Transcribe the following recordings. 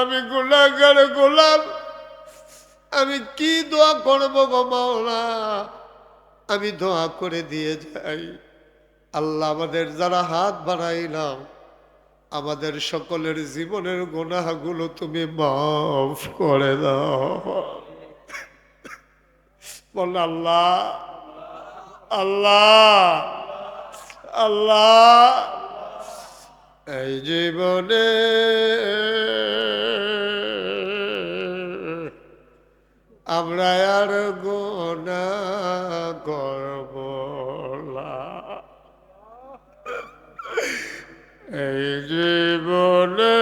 আমি গোলাগার গোলাম। আমি কি দোয়া করব গো মাওলা? আমি দোয়া করে দিয়ে যাই। আল্লাহ আমাদের যারা হাত বাড়াইলাম আমাদের সকলের জীবনের গুনাহগুলো তুমি মাফ করে দাও। বল আল্লাহ আল্লাহ আল্লাহ। এই জীবনে আমরা আর গোনা করব এই জীবনে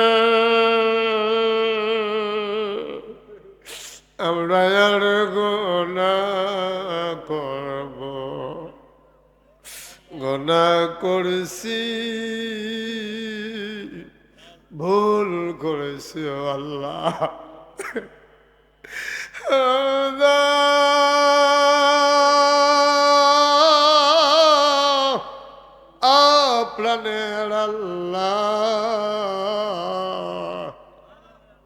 গোনা করছি, ভুল করেছি আল্লাহ। প্রাণের আল্লাহ।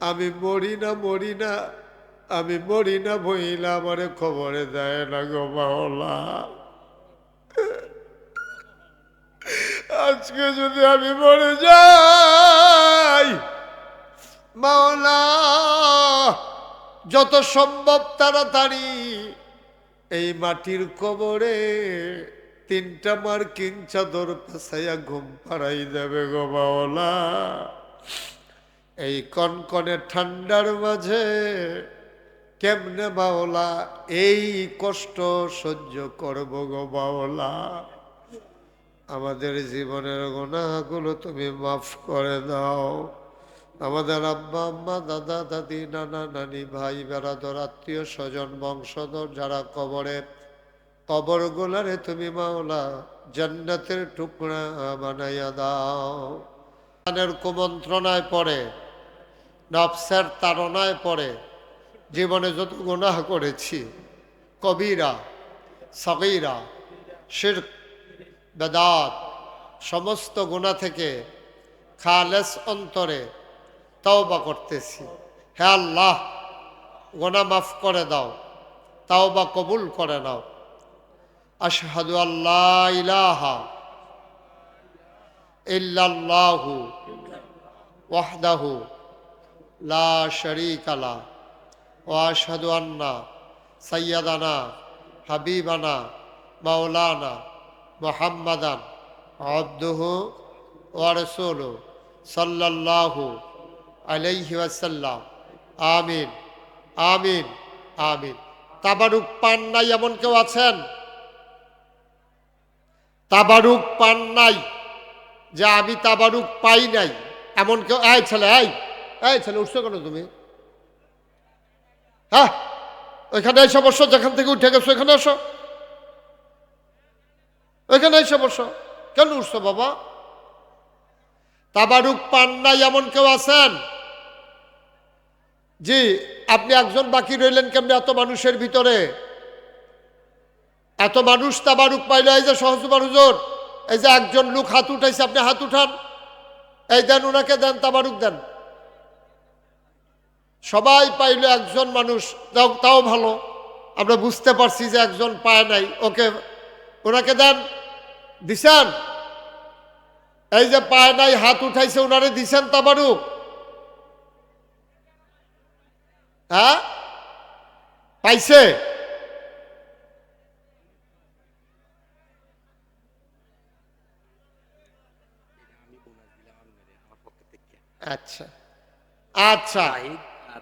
আমি মরি না মরি না, আমি মরি না বইলা আমারে খবরে দেয় না গো আজকে যদি আমি মরে যাই, মাওলা, যত সম্ভব তাড়াতাড়ি এই মাটির কবরে তিনটা মার্কিন চাদর পেছাইয়া ঘুম পাড়াই দেবে গো মাওলা। এই কনকনে ঠান্ডার মাঝে কেমনে বাওলা এই কষ্ট সহ্য করব গো বাওলা আমাদের জীবনের গুণাগুলো তুমি মাফ করে দাও। আমাদের আব্বা, আম্মা, দাদা, দাদি, নানা, নানি, ভাই বেড়াদর আত্মীয় স্বজন, বংশধর যারা কবরে কবর গোলারে তুমি মাওলা জান্নাতের টুকরা বানাইয়া দাও। কানের কুমন্ত্রণায় পড়ে, নফসের তাড়নায় পড়ে, জীবনে যত গুনাহ করেছি, কবিরা, সগীরা শির বেদাত, সমস্ত গুণা থেকে খালেস অন্তরে তওবা করতেছি। হে আল্লাহ গোনা মাফ করে দাও, তাওবা কবুল করে নাও। আশহাদু আল্লাহ ইলাহা ইল্লাল্লাহু ওয়াহদাহু লা শরীকা লা ওয়া আশহাদু আন্না সাইয়্যিদানা হাবিবানা মাওলানা মুহাম্মাদান আবদুহু ওয়া রাসূলুহু সাল্লাল্লাহু আলাইহি ওয়াসাল্লাম। আমিন আমিন আমিন। তাবারুক পান নাই এমন কেউ আছেন? তাবারুক পান নাই যে আমি তাবারুক পাই নাই এমন কেউ? এই ছেলে, এই এই ছেলে, উঠছো কেন তুমি? হ্যাঁ ওইখানে এসে বসো, যেখান থেকে উঠে গেছো এখানে এসো। ওইখানে এসে বসো। কেন উঠছো বাবা? তাবারুক পান নাই এমন কেউ আছেন? জি, আপনি একজন বাকি রইলেন কেমনি এত মানুষের ভিতরে? এত মানুষ তাবারুক পাইল এই যে সহজুমার মানুষজন এই যে একজন লোক হাত উঠাইছে, আপনি হাত উঠান। এই দেন ওনাকে দেন, তাবারুক দেন। সবাই পাইল একজন মানুষ, তাও ভালো। আমরা বুঝতে পারছি যে একজন পায় নাই। ওকে ওনাকে দেন। দিছেন? এই যে পায় নাই, হাত উঠাইছে ওনারে দিছেন তাবারুক হ্যাঁ? পাইছে? আচ্ছা। আচ্ছা।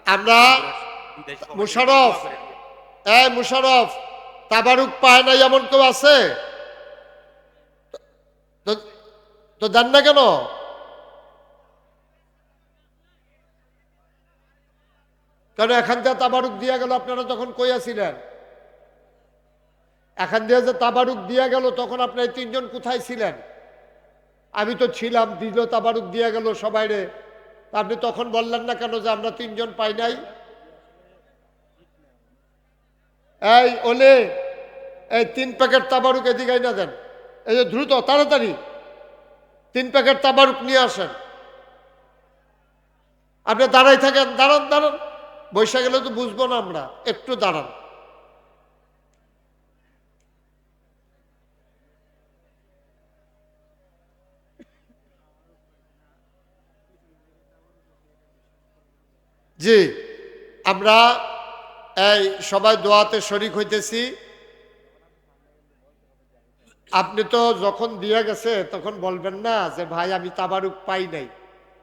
আমরা মুশারফ। এই মুশারফ, তাবারুক পায় নাই, এমন কেউ আছে তো- তো দেন না কেন? কারণ এখান থেকে তাবারুক দিয়া গেল? আপনারা তখন কই আছিলেন? এখান দিয়ে যে তাবারুক দিয়া গেল, তখন আপনার তিনজন কোথায় ছিলেন? আমি তো ছিলাম, দিল তাবারুক দিয়া গেল সবাই রে। আপনি তখন বললেন না কেন যে আমরা তিনজন পাই নাই? এই, ওলে, এই তিন প্যাকেট তাবারুক এদিকে না দেন। এই যে দ্রুত, তাড়াতাড়ি। তিন প্যাকেট তাবারুক নিয়ে আসেন। আপনি দাঁড়াই থাকেন, দাঁড়ান দাঁড়ান। বৈশা গেলে তো বুঝব না আমরা, একটু দাঁড়ান। জি, আমরা এই সবাই দোয়াতে শরিক হইতেছি। আপনি তো যখন দিয়ে গেছে, তখন বলবেন না যে, ভাই, আমি তাবারুক পাই নাই।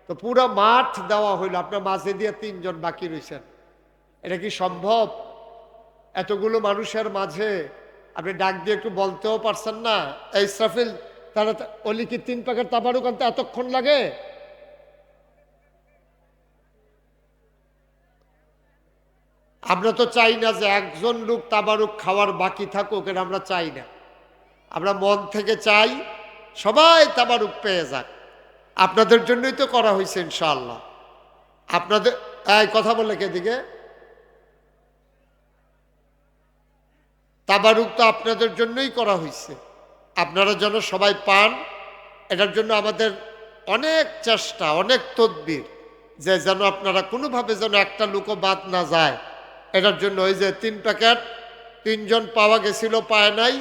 তো পুরো মাঠ দেওয়া হইল। আপনার মাঝে দিয়ে তিনজন বাকি রয়েছেন এটা কি সম্ভব? এতগুলো মানুষের মাঝে আপনি ডাক দিয়ে একটু বলতেও পারছেন না। এই ইসরাফিল, তারা অলি কি তিন প্যাকেট তাবারুক আনতে এতক্ষণ লাগে? আমরা তো চাই না যে একজন লোক তাবারুক খাওয়ার বাকি থাকুক, এটা আমরা চাই না। আমরা মন থেকে চাই সবাই তাবারুক পেয়ে যাক। আপনাদের জন্যই তো করা হয়েছে ইনশাআল্লাহ। আপনাদের, এই কথা বলে কে দিকে তাবারুক তো আপনাদের জন্যই করা হয়েছে। আপনারা যেন সবাই পান, এটার জন্য আমাদের অনেক চেষ্টা, অনেক তদবির, যে যেন আপনারা কোনোভাবে যেন একটা লুকো বাদ না যায়। এটার জন্য ওই যে তিন প্যাকেট, তিনজন পাওয়া গেছিল, পায় নাই।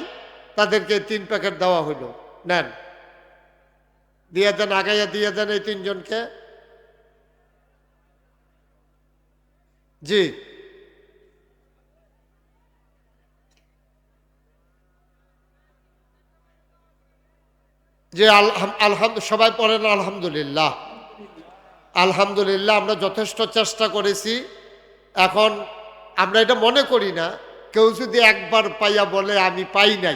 তাদেরকে তিন প্যাকেট দেওয়া হইল। নেন। দিয়ে দেন, আগাইয়া দিয়ে দেন এই তিনজনকে। জি। যে আলহাম সবাই পড়েন, আলহামদুলিল্লাহ। আলহামদুলিল্লাহ, আমরা যথেষ্ট চেষ্টা করেছি। এখন আমরা এটা মনে করি না, কেউ যদি একবার পাইয়া বলে, আমি পাই নাই।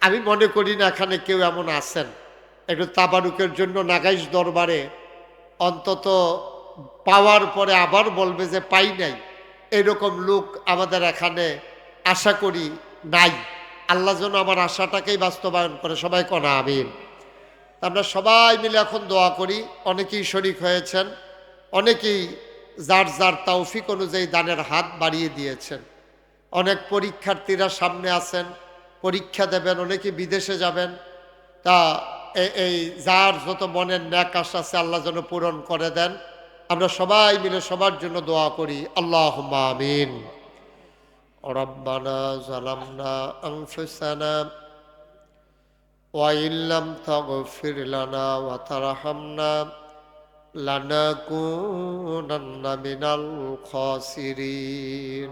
আমি মনে করি না এখানে কেউ এমন আছেন। একটু তাবারুকের জন্য নাগাইশ দরবারে অন্তত পাওয়ার পরে আবার বলবে যে পাই নাই। এরকম লোক আমাদের এখানে আশা করি নাই। আল্লাহ যেন আমার আশাটাকেই বাস্তবায়ন করে। সবাই কনা আমিন। আমরা সবাই মিলে এখন দোয়া করি। অনেকেই শরিক হয়েছেন। অনেকেই যার যার তৌফিক অনুযায়ী দানের হাত বাড়িয়ে দিয়েছেন। অনেক পরীক্ষার্থীরা সামনে আছেন। পরীক্ষা দেবেন অনেকে বিদেশে যাবেন তা এই যার যত মনের ন্যাক আশা আছে আল্লাহ যেন পূরণ করে দেন আমরা সবাই মিলে সবার জন্য দোয়া করি আল্লাহ আমিন রব্বানা জালামনা আনফুসানা وإن لم تغفر لنا وترحمنا لنكونن من الخاسرين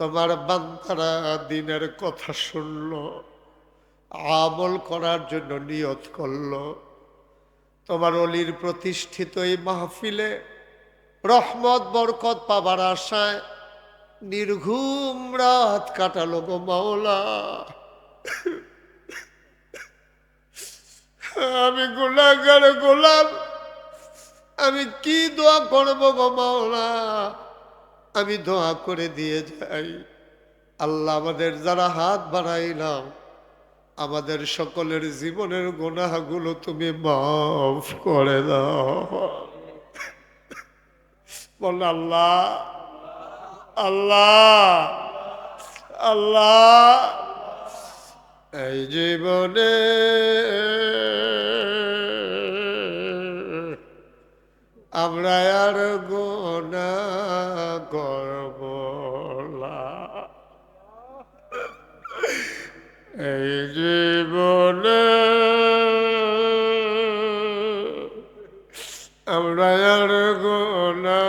তোমার বান্তারা দিনের কথা শুনল, আমল করার জন্য নিয়ত করল। তোমার অলির প্রতিষ্ঠিত এই মাহফিলে রহমত, বরকত পাবার আশায় নির্ঘুম রাত কাটালো গো মাওলা। আমি গোলাগার গোলাম, আমি কি দোয়া করব গো মাওলা? আমি দোয়া করে দিয়ে যাই। আল্লাহ আমাদের যারা হাত বাড়াইলাম আমাদের সকলের জীবনের গোনাগুলো তুমি মাফ করে দাও। বল আল্লাহ আল্লাহ আল্লাহ, এই জীবনে আমরা আর গোনা করব। এই জীবনে আমরা আর গোনা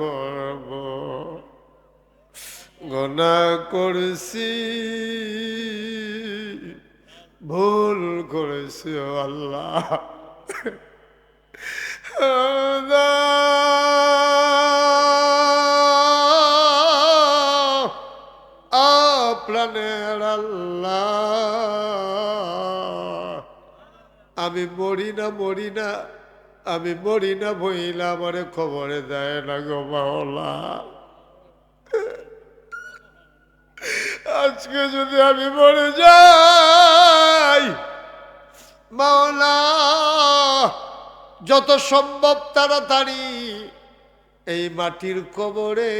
করব গোনা করছি, ভুল করেছি আল্লাহ আমি মরি না মরি না, আমি মরি না বইলা আমারে খবরে দেয় না গো মাওলা। আজকে যদি আমি মরে যাই, মাওলা। যত সম্ভব তাড়াতাড়ি। এই মাটির কবরে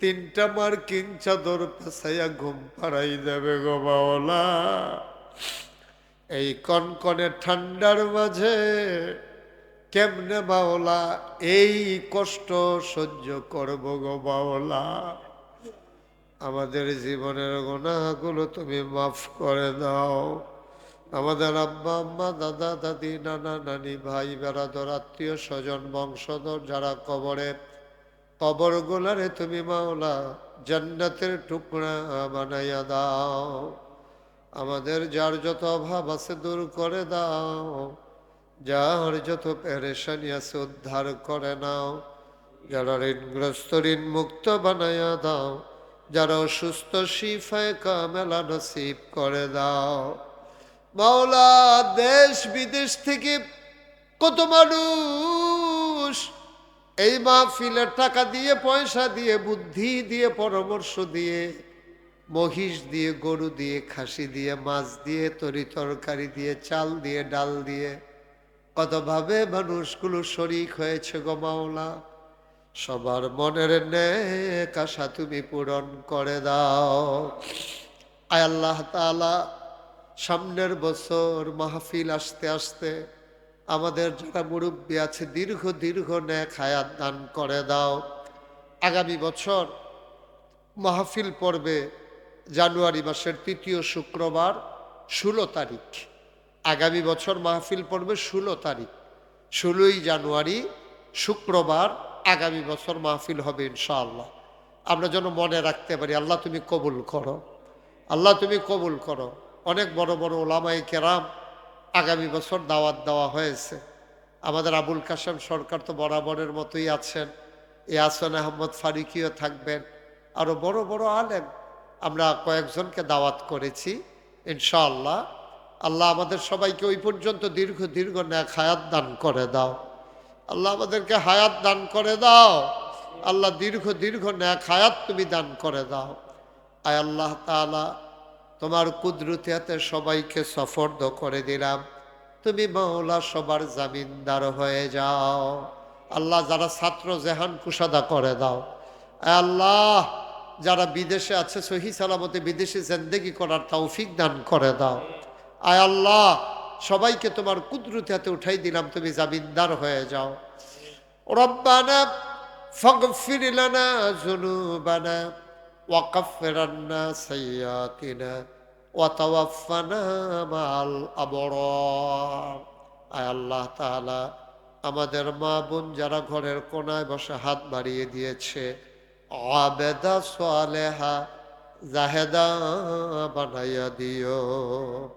তিনটা মার্কিন চাদর পেছাইয়া ঘুম পাড়াই দেবে গো এই কনকনে ঠান্ডার মাঝে কেমনে বাওলা এই কষ্ট সহ্য করব গো বাওলা আমাদের জীবনের গুণাগুলো তুমি মাফ করে দাও। আমাদের আব্বা, আম্মা, দাদা, দাদি, নানা, নানি, ভাই, বেড়াদর, আত্মীয় স্বজন, বংশধর যারা কবরে কবর গোলারে তুমি মাওলা জান্নাতের টুকরা বানাইয়া দাও। আমাদের যার যত অভাব আছে দূর করে দাও, যার যত পেরেশানি আছে উদ্ধার করে নাও। যারা ঋণগ্রস্ত ঋণ মুক্ত বানাইয়া দাও, যারা অসুস্থ, শিফায় কামেলা নসিব করে দাও। মাওলা, দেশ বিদেশ থেকে কত মানুষ এই মাহফিলের টাকা দিয়ে, পয়সা দিয়ে, বুদ্ধি দিয়ে, পরামর্শ দিয়ে, মহিষ দিয়ে, গরু দিয়ে, খাসি দিয়ে, মাছ দিয়ে, তরি তরকারি দিয়ে, চাল দিয়ে, ডাল দিয়ে, কতভাবে মানুষগুলো শরিক হয়েছে গো মাওলা। সবার মনের নেক তুমি পূরণ করে দাও। আয় আল্লাহ তাআলা সামনের বছর মাহফিল আসতে আসতে আমাদের যারা মুরব্বী আছে, দীর্ঘ দীর্ঘ নেক হায়াত দান করে দাও। আগামী বছর মাহফিল পর্বে জানুয়ারি মাসের তৃতীয় শুক্রবার, ষোলো তারিখ। আগামী বছর মাহফিল পড়বে ষোলো তারিখ, ষোলোই জানুয়ারি শুক্রবার আগামী বছর মাহফিল হবে ইনশাআল্লাহ। আমরা যেন মনে রাখতে পারি, আল্লাহ তুমি কবুল করো। আল্লাহ তুমি কবুল করো। অনেক বড় বড় ওলামাই কেরাম আগামী বছর দাওয়াত দেওয়া হয়েছে। আমাদের আবুল কাসেম সরকার তো বরাবরের মতোই আছেন। এ আসন আহমদ ফারুকিও থাকবেন। আরও বড় বড় আলেম। আমরা কয়েকজনকে দাওয়াত করেছি, ইনশাআল্লাহ। আল্লাহ আমাদের সবাইকে ওই পর্যন্ত দীর্ঘ দীর্ঘ ন্যাক হায়াত দান করে দাও। আল্লাহ আমাদেরকে হায়াত দান করে দাও। আল্লাহ দীর্ঘ দীর্ঘ ন্যাক হায়াত তুমি দান করে দাও। আয় আল্লাহ তালা তোমার কুদরতি হাতে সবাইকে সফর্দ করে দিলাম। তুমি মাওলা সবার জামিনদার হয়ে যাও। আল্লাহ যারা ছাত্র জেহান কুসাদা করে দাও। আল্লাহ, যারা বিদেশে আছে, সহি সালামতে বিদেশে জেন্দেগি করার তৌফিক দান করে দাও। আয় আল্লাহ, সবাইকে তোমার কুদরতি হাতে উঠাই দিলাম, তুমি জামিনদার হয়ে যাও। রব্বানা ফাগফির লানা আন্না সাইয়্যাতিনা ওয়া তাওয়াফানা মাল আবরার আয় আল্লাহ তাআলা, আমাদের মা বোন যারা ঘরের কোনায় বসে হাত বাড়িয়ে দিয়েছে, আবেদা সালেহা জাহেদা বানাইয়া দিও।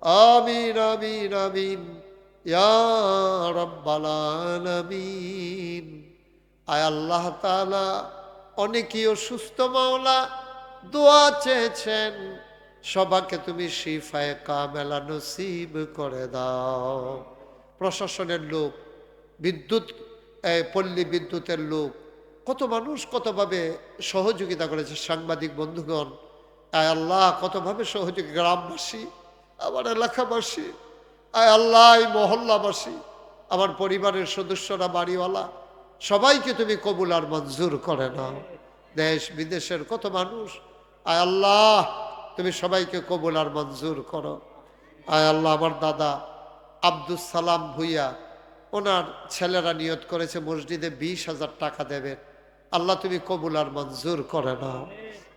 আমিন আমিন আমিন। ইয়া রব্বাল আলামিন। আয় আল্লাহ তাআলা অনেকেই অসুস্থ মাওলা, দোয়া চেয়েছেন, সবাকে তুমি শিফায় কামেলা নসিব করে দাও। প্রশাসনের লোক, বিদ্যুৎ পল্লী বিদ্যুতের লোক, কত মানুষ কতভাবে সহযোগিতা করেছে সাংবাদিক বন্ধুগণ। আয় আল্লাহ, কতভাবে সহযোগী গ্রামবাসী, আমার এলাকাবাসী, আয় আল্লাহ মহল্লাবাসী, আমার পরিবারের সদস্যরা, বাড়িওয়ালা সবাইকে তুমি কবুল আর মঞ্জুর করে নাও। দেশ বিদেশের কত মানুষ, আয় আল্লাহ, তুমি সবাইকে কবুল আর মঞ্জুর করো। আয় আল্লাহ, আমার দাদা আব্দুল সালাম ভুইয়া, ওনার ছেলেরা নিয়ত করেছে মসজিদে বিশ হাজার টাকা দেবে। আল্লাহ, তুমি কবুল আর মঞ্জুর করে নাও।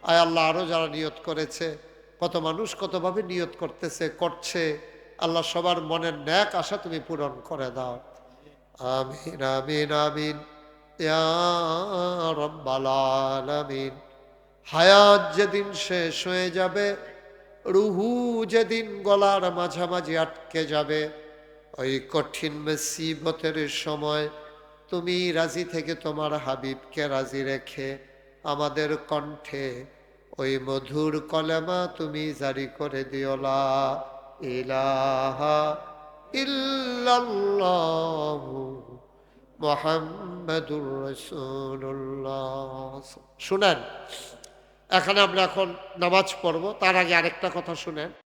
আয় আল্লাহ আরও যারা নিয়ত করেছে, কত মানুষ কতভাবে নিয়ত করতেছে, করছে, আল্লাহ সবার মনের ন্যাক আশা তুমি পূরণ করে দাও। আমিন আমিন আমিন। হায়াত যেদিন শেষ হয়ে যাবে, রুহু যেদিন গলার মাঝামাঝি আটকে যাবে, ওই কঠিন মেসিবতের সময় তুমি রাজি থেকে তোমার হাবিবকে রাজি রেখে আমাদের কণ্ঠে ওই মধুর কলেমা তুমি জারি করে দিওলা ইলাহা ইল্লাল্লাহ মোহাম্মদুর রসুল্লাহ শুনেন এখানে আমরা এখন নামাজ পড়ব তার আগে আরেকটা কথা শুনেন।